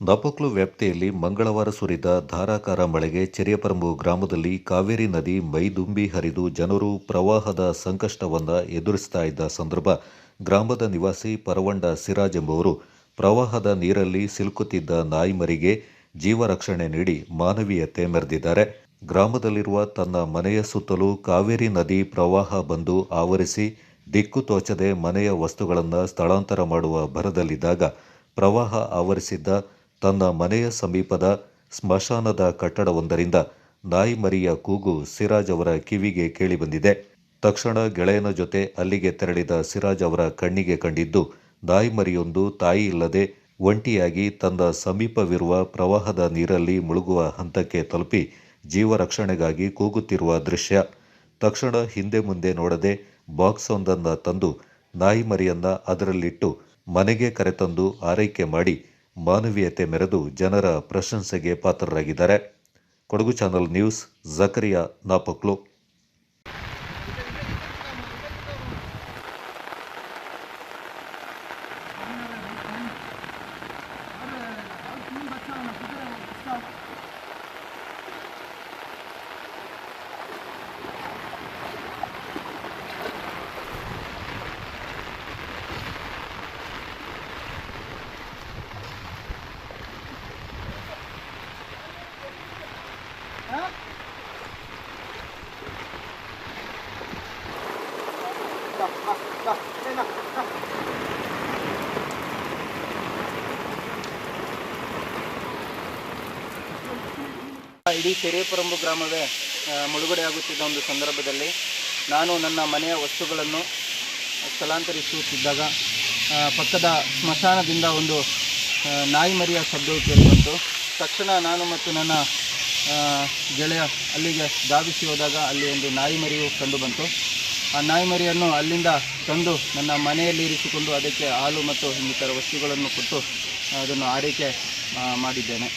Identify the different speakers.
Speaker 1: ನಪಕ್ಲು ವ್ಯಾಪ್ತಿಯಲ್ಲಿ ಮಂಗಳವಾರ ಸುರಿದ ಧಾರಾಕಾರ ಮಳೆಗೆ ಚೆರಿಯಪರಂಬು ಗ್ರಾಮದಲ್ಲಿ ಕಾವೇರಿ ನದಿ ಮೈದುಂಬಿ ಹರಿದು ಜನರು ಪ್ರವಾಹದ ಸಂಕಷ್ಟವನ್ನು ಎದುರಿಸ್ತಾ ಇದ್ದ ಸಂದರ್ಭ ಗ್ರಾಮದ ನಿವಾಸಿ ಪರವಂಡ ಸಿರಾಜ್ ಎಂಬುವರು ಪ್ರವಾಹದ ನೀರಲ್ಲಿ ಸಿಲುಕುತ್ತಿದ್ದ ನಾಯಿಮರಿಗೆ ಜೀವ ರಕ್ಷಣೆ ನೀಡಿ ಮಾನವೀಯತೆ ಮೆರೆದಿದ್ದಾರೆ. ಗ್ರಾಮದಲ್ಲಿರುವ ತನ್ನ ಮನೆಯ ಸುತ್ತಲೂ ಕಾವೇರಿ ನದಿ ಪ್ರವಾಹ ಬಂದು ಆವರಿಸಿ ದಿಕ್ಕು ತೋಚದೆ ಮನೆಯ ವಸ್ತುಗಳನ್ನು ಸ್ಥಳಾಂತರ ಮಾಡುವ ಭರದಲ್ಲಿದ್ದಾಗ ಪ್ರವಾಹ ಆವರಿಸಿದ್ದ ತನ್ನ ಮನೆಯ ಸಮೀಪದ ಸ್ಮಶಾನದ ಕಟ್ಟಡವೊಂದರಿಂದ ನಾಯಿ ಮರಿಯ ಕೂಗು ಸಿರಾಜ್ ಅವರ ಕಿವಿಗೆ ಕೇಳಿಬಂದಿದೆ. ತಕ್ಷಣ ಗೆಳೆಯನ ಜೊತೆ ಅಲ್ಲಿಗೆ ತೆರಳಿದ ಸಿರಾಜ್ ಅವರ ಕಣ್ಣಿಗೆ ಕಂಡಿದ್ದು, ನಾಯಿ ಮರಿಯೊಂದು ತಾಯಿ ಇಲ್ಲದೆ ಒಂಟಿಯಾಗಿ ತನ್ನ ಸಮೀಪವಿರುವ ಪ್ರವಾಹದ ನೀರಲ್ಲಿ ಮುಳುಗುವ ಹಂತಕ್ಕೆ ತಲುಪಿ ಜೀವ ರಕ್ಷಣೆಗಾಗಿ ಕೂಗುತ್ತಿರುವ ದೃಶ್ಯ. ತಕ್ಷಣ ಹಿಂದೆ ಮುಂದೆ ನೋಡದೆ ಬಾಕ್ಸ್ ಒಂದನ್ನು ತಂದು ನಾಯಿ ಮರಿಯನ್ನ ಅದರಲ್ಲಿಟ್ಟು ಮನೆಗೆ ಕರೆತಂದು ಆರೈಕೆ ಮಾಡಿ ಮಾನವೀಯತೆ ಮೆರೆದು ಜನರ ಪ್ರಶಂಸೆಗೆ ಪಾತ್ರರಾಗಿದ್ದಾರೆ. Kodagu channel news Zakaria Napoklu.
Speaker 2: ಇಡೀ ಕೆರೆಪರಂಬು ಗ್ರಾಮವೇ ಮುಳುಗಡೆ ಮುಳುಗಡೆಯಾಗುತ್ತಿದ್ದ ಒಂದು ಸಂದರ್ಭದಲ್ಲಿ ನಾನು ನನ್ನ ಮನೆಯ ವಸ್ತುಗಳನ್ನು ಸ್ಥಳಾಂತರಿಸುತ್ತಿದ್ದಾಗ ಪಕ್ಕದ ಸ್ಮಶಾನದಿಂದ ಒಂದು ನಾಯಿ ಮರಿಯ ಶಬ್ದವು ಕೇಳಿಬಂತು ತಕ್ಷಣ ನಾನು ಮತ್ತು ನನ್ನ ಗೆಳೆಯ ಅಲ್ಲಿಗೆ ಧಾವಿಸಿ ಹೋದಾಗ ಅಲ್ಲಿ ಒಂದು ನಾಯಿ ಮರಿಯು ಕಂಡುಬಂತು ಆ ನಾಯಿ ಮರಿಯನ್ನು ಅಲ್ಲಿಂದ ತಂದು ನನ್ನ ಮನೆಯಲ್ಲಿ ಇರಿಸಿಕೊಂಡು ಅದಕ್ಕೆ ಹಾಲು ಮತ್ತು ಇನ್ನಿತರ ವಸ್ತುಗಳನ್ನು ಕೊಟ್ಟು ಅದನ್ನು ಆರೈಕೆ ಮಾಡಿದ್ದೇನೆ.